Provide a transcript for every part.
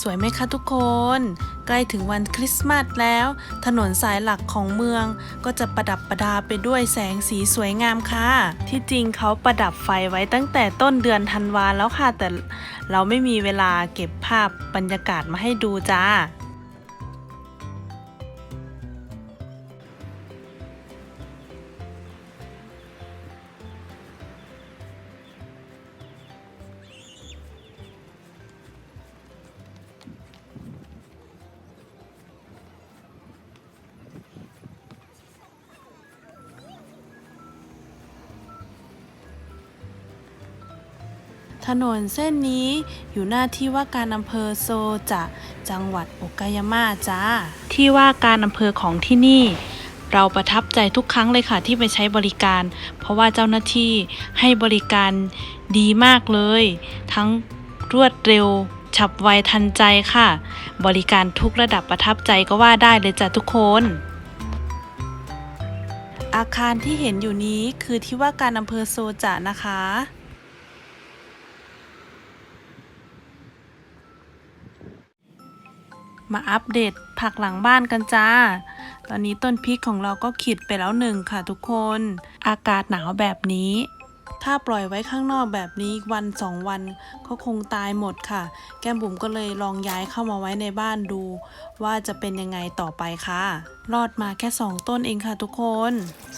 สวยไหมคะทุกคน ใกล้ถึงวันคริสต์มาสแล้ว ถนนสายหลักของเมืองก็จะประดับประดาไปด้วยแสงสีสวยงามค่ะ ที่จริงเขาประดับไฟไว้ตั้งแต่ต้นเดือนธันวาแล้วค่ะ แต่เราไม่มีเวลาเก็บภาพบรรยากาศมาให้ดูจ้า ถนนเส้นนี้อยู่หน้าที่ว่าการอำเภอโซจะจังหวัดโอกายาม่าจ้า ที่ว่าการอำเภอของที่นี่ เราประทับใจทุกครั้งเลยค่ะที่ไปใช้บริการ เพราะว่าเจ้าหน้าที่ให้บริการดีมากเลย ทั้งรวดเร็วฉับไวทันใจค่ะ บริการทุกระดับประทับใจก็ว่าได้เลยจ้ะทุกคน อาคารที่เห็นอยู่นี้คือที่ว่าการอำเภอโซจะนะคะ มาอัปเดตผักหลังบ้านกันจ้า ตอนนี้ต้นพริกของเราก็ขีดไปแล้วหนึ่งค่ะทุกคน อากาศหนาวแบบนี้ ถ้าปล่อยไว้ข้างนอกแบบนี้วันสองวันก็คงตายหมดค่ะ แก้มบุ๋มก็เลยลองย้ายเข้ามาไว้ในบ้านดู ว่าจะเป็นยังไงต่อไปค่ะ รอดมาแค่สองต้นเองค่ะทุกคน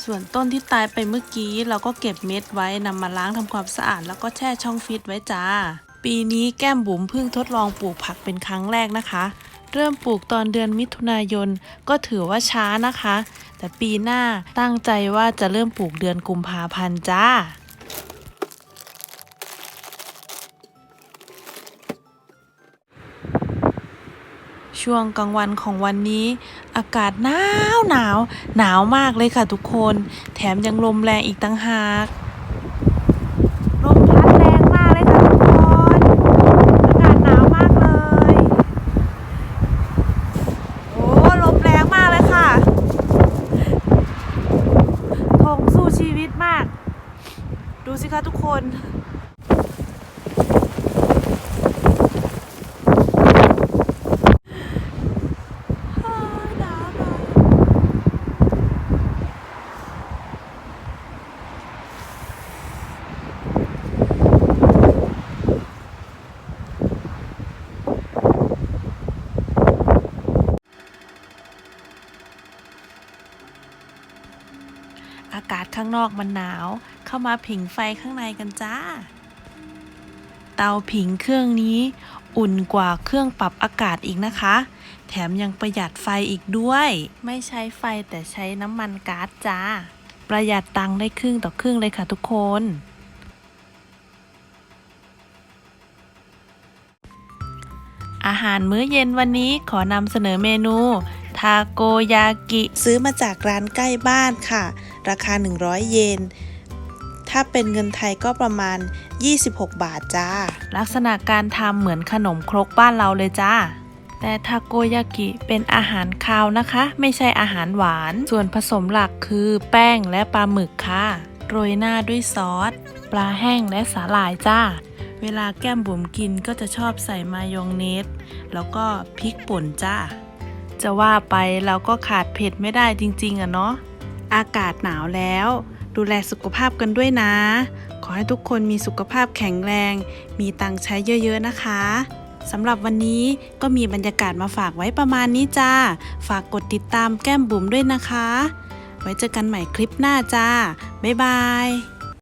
ส่วนต้นที่ตายไปเมื่อกี้เราก็เก็บเม็ดไว้นำมาล้างทำความสะอาด แล้วก็แช่ช่องฟิตไว้จ้าปีนี้แก้มบุ๋มเพิ่งทดลองปลูกผักเป็นครั้งแรกนะคะ เริ่มปลูกตอนเดือนมิถุนายนก็ถือว่าช้านะคะ แต่ปีหน้าตั้งใจว่าจะเริ่มปลูกเดือนกุมภาพันธ์จ้าช่วงกลางวันของวันนี้ อากาศหนาวหนาว หนาวมากเลยค่ะทุกคน แถมยังลมแรงอีกตั้งหาก ลมพัดแรงมากเลยค่ะทุกคน อากาศหนาวมากเลย โอ้ลมแรงมากเลยค่ะทงสู้ ชีวิตมาก ดูสิคะทุกคน อ้าวหนาวหนาว อากาศข้างนอกมันหนาว เข้ามาผิงไฟข้างในกันจ้า เตาผิงเครื่องนี้อุ่นกว่าเครื่องปรับอากาศอีกนะคะ แถมยังประหยัดไฟอีกด้วย ไม่ใช้ไฟแต่ใช้น้ำมันก๊าซจ้า ประหยัดตังค์ได้ครึ่งต่อครึ่งเลยค่ะทุกคนอาหารมื้อเย็นวันนี้ขอนำเสนอเมนู ทาโกยากิ ซื้อมาจากร้านใกล้บ้านค่ะ ราคา 100 เยน ถ้าเป็นเงินไทยก็ประมาณ 26 บาทจ้า ลักษณะการทำเหมือนขนมครกบ้านเราเลยจ้าแต่ทาโกยากิเป็นอาหารคาวนะคะ ไม่ใช่อาหารหวาน ส่วนผสมหลักคือแป้งและปลาหมึกค่ะ โรยหน้าด้วยซอส ปลาแห้งและสาหร่ายจ้า เวลาแก้มบุ๋มกินก็จะชอบใส่มายองเนส แล้วก็พริกป่นจ้า จะว่าไปเราก็ขาดเผ็ดไม่ได้จริง ๆอะเนาะ อากาศหนาวแล้ว ดูแลสุขภาพกันด้วยนะ ขอให้ทุกคนมีสุขภาพแข็งแรง มีตังค์ใช้เยอะๆนะคะสำหรับวันนี้ก็มีบรรยากาศมาฝากไว้ประมาณนี้จ้า ฝากกดติดตามแก้มบุ๋มด้วยนะคะ ไว้เจอกันใหม่คลิปหน้าจ้า บ๊ายบาย